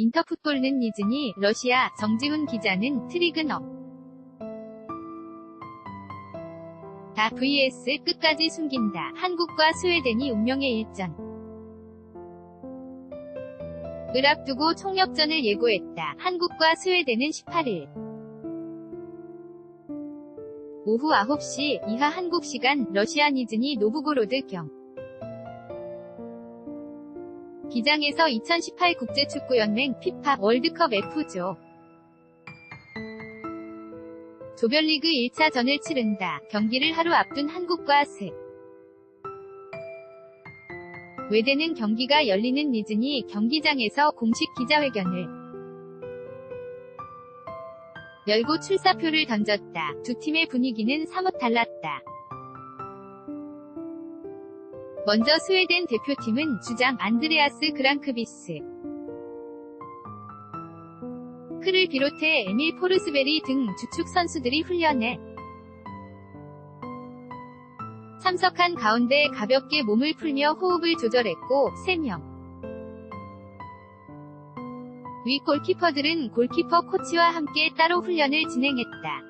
인터풋볼는 니즈니, 러시아, 정지훈 기자는 트리그너. 다 vs 끝까지 숨긴다. 한국과 스웨덴이 운명의 일전. 을 앞두고 총력전을 예고했다. 한국과 스웨덴은 18일. 오후 9시 이하 한국 시간 러시아 니즈니 노브고로드 경. 기장에서 2018 국제축구연맹 피파 월드컵 F조 조별리그 1차전을 치른다. 경기를 하루 앞둔 한국과 스 외대는 경기가 열리는 니즈니 경기장에서 공식 기자회견을 열고 출사표를 던졌다. 두 팀의 분위기는 사뭇 달랐다. 먼저 스웨덴 대표팀은 주장 안드레아스 그랑크비스 크를 비롯해 에밀 포르스베리 등 주축 선수들이 훈련에 참석한 가운데 가볍게 몸을 풀며 호흡을 조절했고 3명 위 골키퍼들은 골키퍼 코치와 함께 따로 훈련을 진행했다.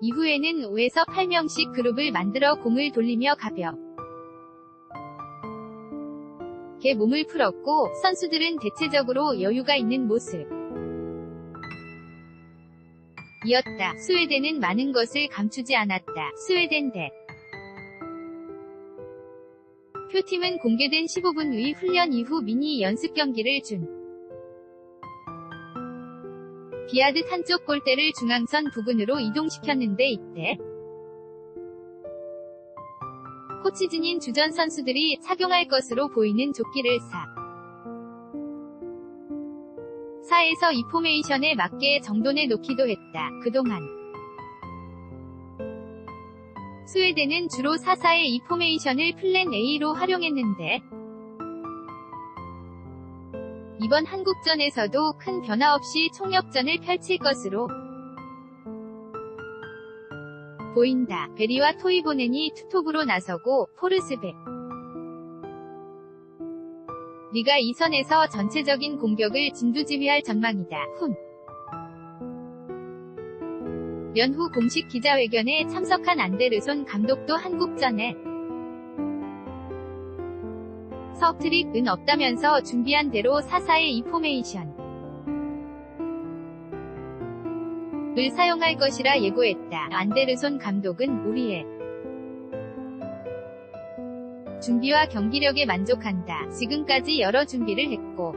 이후에는 5에서 8명씩 그룹을 만들어 공을 돌리며 가벼 게 몸을 풀었고 선수들은 대체적으로 여유가 있는 모습 이었다. 스웨덴은 많은 것을 감추지 않았다. 스웨덴 대 표팀은 공개된 15분 의 훈련 이후 미니 연습 경기를 준 비하듯 한쪽 골대를 중앙선 부근으로 이동시켰는데 이때 코치진인 주전 선수들이 착용할 것으로 보이는 조끼를 사 4에서 이 포메이션에 맞게 정돈해 놓기도 했다. 그동안 스웨덴은 주로 4사의 이 포메이션을 플랜 A로 활용했는데 이번 한국전에서도 큰 변화 없이 총력전을 펼칠 것으로 보인다. 베리와 토이보넨이 투톱으로 나서고 포르스베 리가 2선에서 전체적인 공격을 진두지휘할 전망이다. 훈 연후 공식 기자회견에 참석한 안데르손 감독도 한국전에 서트릭은 없다면서 준비한 대로 4사의 이 포메이션 을 사용할 것이라 예고했다. 안데르손 감독은 우리의 준비와 경기력에 만족한다. 지금까지 여러 준비를 했고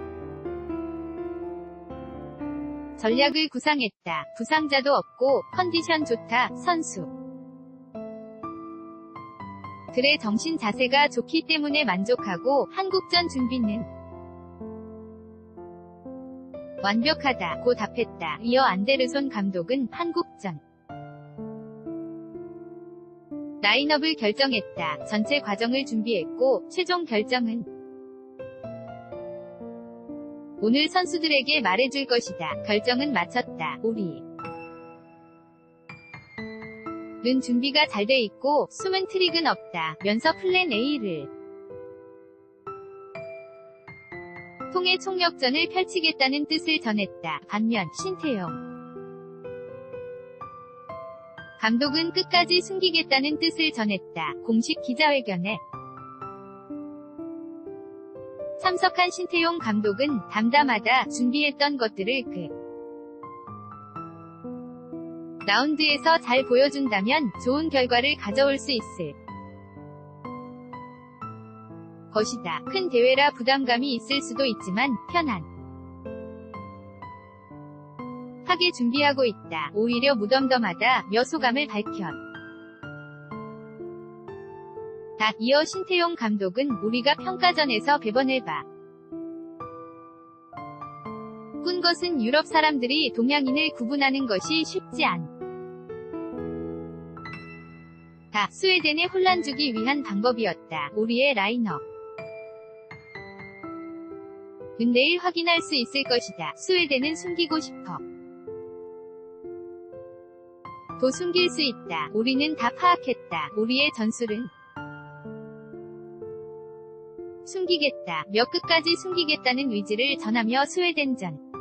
전략을 구상했다. 부상자도 없고 컨디션 좋다. 선수 들의 정신 자세가 좋기 때문에 만족하고 한국전 준비는 완벽하다. 고 답했다. 이어 안데르손 감독은 한국전 라인업을 결정했다. 전체 과정을 준비했고 최종 결정은 오늘 선수들에게 말해줄 것이다. 결정은 마쳤다. 우리 는 준비가 잘 돼 있고 숨은 트릭은 없다. 면서 플랜 A를 통해 총력전을 펼치겠다는 뜻을 전했다. 반면 신태용 감독은 끝까지 숨기겠다는 뜻을 전했다. 공식 기자회견에 참석한 신태용 감독은 담담하다 준비했던 것들을 그 라운드에서 잘 보여준다면 좋은 결과를 가져올 수 있을 것이다. 큰 대회라 부담감이 있을 수도 있지만 편안 하게 준비하고 있다. 오히려 무덤덤하다. 며 소감을 밝혔. 다 이어 신태용 감독은 우리가 평가전에서 배번을 봐. 꾼 것은 유럽 사람들이 동양인을 구분하는 것이 쉽지 않. 다 스웨덴에 혼란 주기 위한 방법이었다. 우리의 라인업. 은 내일 확인할 수 있을 것이다. 스웨덴은 숨기고 싶어. 도 숨길 수 있다. 우리는 다 파악했다. 우리의 전술은 숨기겠다. 몇 끝까지 숨기겠다는 의지를 전하며 스웨덴전.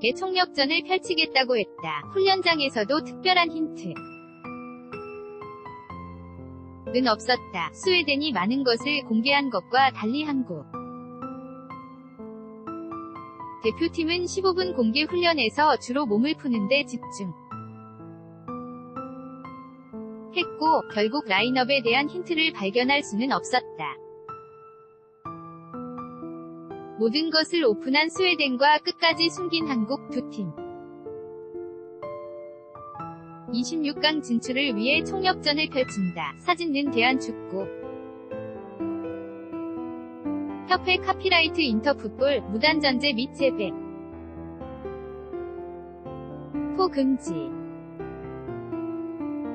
의 총력전을 펼치겠다고 했다. 훈련장에서도 특별한 힌트. 는 없었다. 스웨덴이 많은 것을 공개한 것과 달리 한국. 대표팀은 15분 공개 훈련에서 주로 몸을 푸는데 집중. 했고, 결국 라인업에 대한 힌트를 발견할 수는 없었다. 모든 것을 오픈한 스웨덴과 끝까지 숨긴 한국 두 팀. 26강 진출을 위해 총력전을 펼친다. 사진는 대한축구. 협회 카피라이트 인터풋볼 무단전제 및 재배. 포 금지.